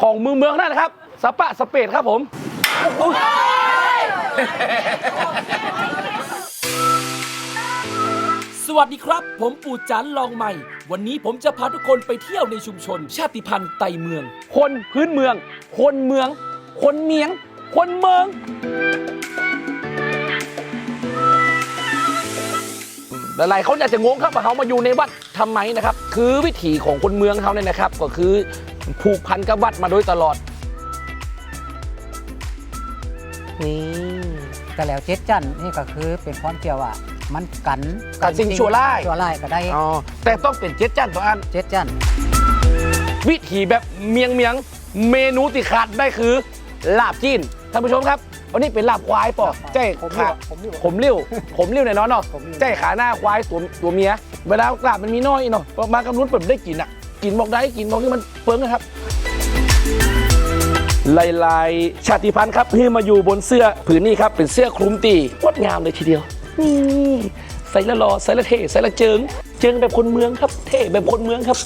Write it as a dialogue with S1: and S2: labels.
S1: ของเมืองเมืองนั่นนะครับสปะสเปดครับผม
S2: สวัสดีครับ ผมปู่จันลองใหม่ วันนี้ผมจะพาทุกคนไปเที่ยวในชุมชน ชาติพันธุ์ไตเมือง
S1: คนพื้นเมือง คนเมือง คนเมียง คนเมือง หลายๆคนอาจจะงงครับว่าเขามาอยู่ในวัดทำไมนะครับ คือวิถีของคนเมืองเขาเนี่ยนะครับ ก็คือผูกพันกับวัดมาโดยตลอดนี่
S3: ก็แล้วเจ็ดจันทร์นี่ก็คือเป็นความเกี่ยวว่ามันกัน
S1: กับสิ่งชั่วร้าย
S3: ชั่วร้ายก็ได้
S1: อ๋อแต่ต้องเป็นเจ็ดจันตัวอัน
S3: เจ็ดจันทร์
S1: วิถีแบบเมียงเมียงเมนูติขาดได้คือ ลาบจีนท่านผู้ชมครับวันนี้เป็นลาบควายปอกใจ
S3: ผม
S1: ขา
S3: ผมอยู่
S1: ผมเลี้ยวผมเลี้ยวในน้อยเนาะ
S3: ผมเลี้ยว
S1: ใจขาหน้าควายตัวตัวเมียเวลาลาบมันมีน้อยเนาะมากำนุนเปิดได้กินอะกินบอกได้กินบอกที่มันเฟิ้งนะครับลายลายๆชาติพันธุ์ครับที่มาอยู่บนเสื้อผืนนี้ครับเป็นเสื้อคลุมตีงดงามเลยทีเดียวนี่ใส่ละรอใส่ละเท่ใส่ละเจิง เจิงแบบคนเมืองครับ เท่แบบคนเมืองครับ